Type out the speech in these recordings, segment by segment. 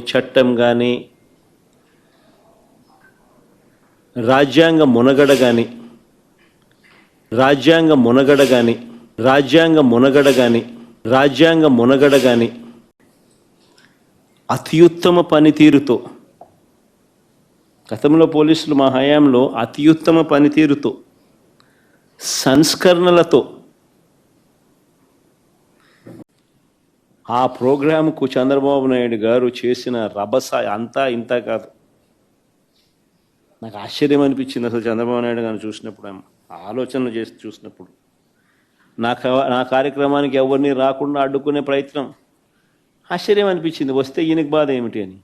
చట్టం కానీ రాజ్యాంగ మునగడ కానీ రాజ్యాంగ మునగడ కానీ రాజ్యాంగ మునగడ కానీ రాజ్యాంగ మునగడ కానీ అత్యుత్తమ పనితీరుతో గతంలో పోలీసులు మా హయాంలో అత్యుత్తమ పనితీరుతో సంస్కరణలతో ఆ ప్రోగ్రాంకు చంద్రబాబు నాయుడు గారు చేసిన రభస అంతా ఇంత కాదు. నాకు ఆశ్చర్యం అనిపించింది అసలు చంద్రబాబు నాయుడు గారిని చూసినప్పుడు ఆలోచనలు చేసి చూసినప్పుడు. నా నా కార్యక్రమానికి ఎవరిని రాకుండా అడ్డుకునే ప్రయత్నం. ఆశ్చర్యం అనిపించింది వస్తే ఈయనకి బాధ ఏమిటి అని.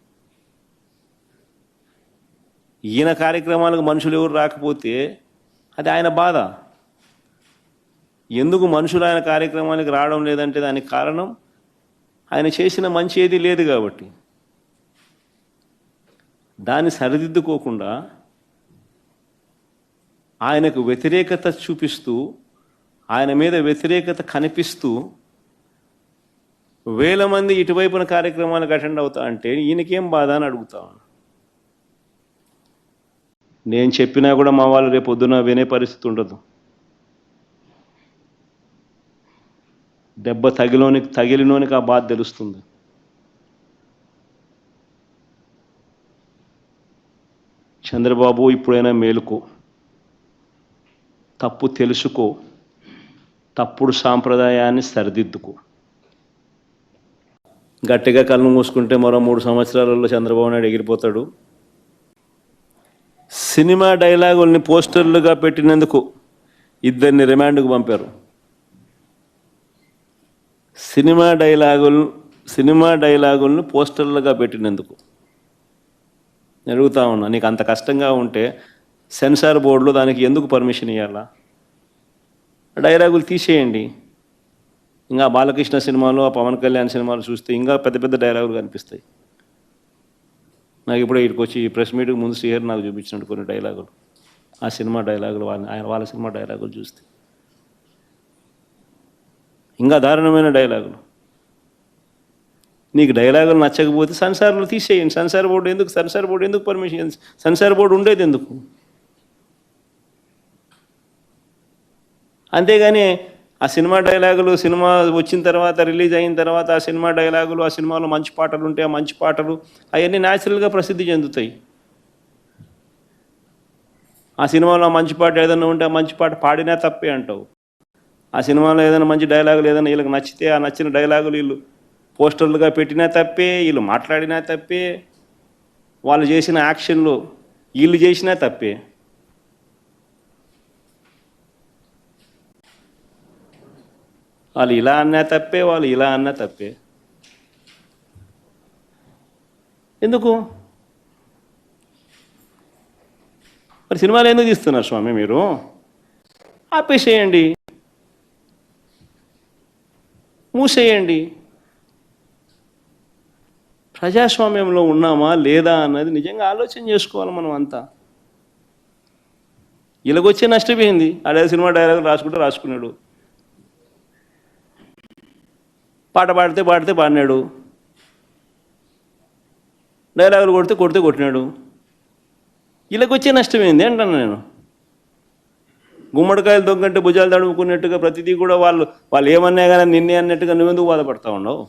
ఈయన కార్యక్రమాలకు మనుషులు ఎవరు రాకపోతే అది ఆయన బాధ. ఎందుకు మనుషులు ఆయన కార్యక్రమానికి రావడం లేదంటే దానికి కారణం? ఆయన చేసిన మంచి ఏది లేదు కాబట్టి. దాన్ని సరిదిద్దుకోకుండా ఆయనకు వ్యతిరేకత చూపిస్తూ ఆయన మీద వ్యతిరేకత కనిపిస్తూ వేల మంది ఇటువైపున కార్యక్రమాలకు అటెండ్ అవుతా అంటే ఈయనకేం బాధ అని అడుగుతాను నేను చెప్పినా కూడా మా వాళ్ళు రేపు పొద్దున వినే పరిస్థితి ఉండదు. దెబ్బ తగిలోనికి తగిలినోనికి ఆ బాధ తెలుస్తుంది. చంద్రబాబు ఇప్పుడైనా మేలుకో. తప్పు తెలుసుకో. తప్పుడు సాంప్రదాయాన్ని సరిదిద్దుకో. గట్టిగా కళ్ళు మూసుకుంటే మరో మూడు సంవత్సరాలలో చంద్రబాబు నాయుడు ఎగిరిపోతాడు. సినిమా డైలాగుల్ని పోస్టర్లుగా పెట్టినందుకు ఇద్దరిని రిమాండ్కు పంపారు. సినిమా డైలాగులు సినిమా డైలాగులను పోస్టర్లుగా పెట్టినందుకు. జరుగుతూ అడుగుతా ఉన్నా. నీకు అంత కష్టంగా ఉంటే సెన్సార్ బోర్డులో దానికి ఎందుకు పర్మిషన్ ఇవ్వాలా డైలాగులు తీసేయండి. ఇంకా బాలకృష్ణ సినిమాలు ఆ పవన్ కళ్యాణ్ సినిమాలు చూస్తే ఇంకా పెద్ద పెద్ద డైలాగులు కనిపిస్తాయి. నాకు ఇప్పుడే ఇక్కడికి వచ్చి ప్రెస్ మీట్కి ముందు శ్రీహరి నాకు చూపించినట్టు కొన్ని డైలాగులు. ఆ సినిమా డైలాగులు వాళ్ళ ఆయన వాళ్ళ సినిమా డైలాగులు చూస్తే. ఇంకా దారుణమైన డైలాగులు. నీకు డైలాగులు నచ్చకపోతే సంసారంలో తీసేయండి. సంసార బోర్డు ఎందుకు? సంసార బోర్డు ఎందుకు పర్మిషన్ సంసార బోర్డు ఉండేది ఎందుకు? అంతేగాని ఆ సినిమా డైలాగులు సినిమా వచ్చిన తర్వాత రిలీజ్ అయిన తర్వాత ఆ సినిమా డైలాగులు ఆ సినిమాలో మంచి పాటలు ఉంటే ఆ మంచి పాటలు అవన్నీ న్యాచురల్గా ప్రసిద్ధి చెందుతాయి. ఆ సినిమాలో ఆ మంచి పాట ఏదైనా ఉంటే ఆ మంచి పాట పాడినా తప్పే అంటావు. ఆ సినిమాలో ఏదైనా మంచి డైలాగులు ఏదైనా వీళ్ళకి నచ్చితే ఆ నచ్చిన డైలాగులు వీళ్ళు పోస్టర్లుగా పెట్టినా తప్పే వీళ్ళు మాట్లాడినా తప్పే వాళ్ళు చేసిన యాక్షన్లు వీళ్ళు చేసినా తప్పే. వాళ్ళు ఇలా అన్నా తప్పే వాళ్ళు ఇలా అన్నా తప్పే. ఎందుకు? మరి సినిమాలు ఎందుకు తీస్తున్నారు స్వామి మీరు? ఆపేసేయండి. మూసేయండి. ప్రజాస్వామ్యంలో ఉన్నామా లేదా అన్నది నిజంగా ఆలోచన చేసుకోవాలి మనం అంతా. ఇలాగొచ్చే నష్టపోయింది. అదే సినిమా డైలాగ్ రాసుకుంటే రాసుకున్నాడు. పాట పాడితే పాడితే పాడినాడు. డైలాగులు కొడితే కొడితే కొట్టినాడు. ఇలాగొచ్చే నష్టం ఏంది అంటాను నేను. గుమ్మడికాయలు దొంగంటే భుజాలు తడుముకున్నట్టుగా ప్రతిదీ కూడా వాళ్ళు వాళ్ళు ఏమన్నా కానీ నిన్నే అన్నట్టుగా నువ్వెందుకు బాధపడతా ఉండవు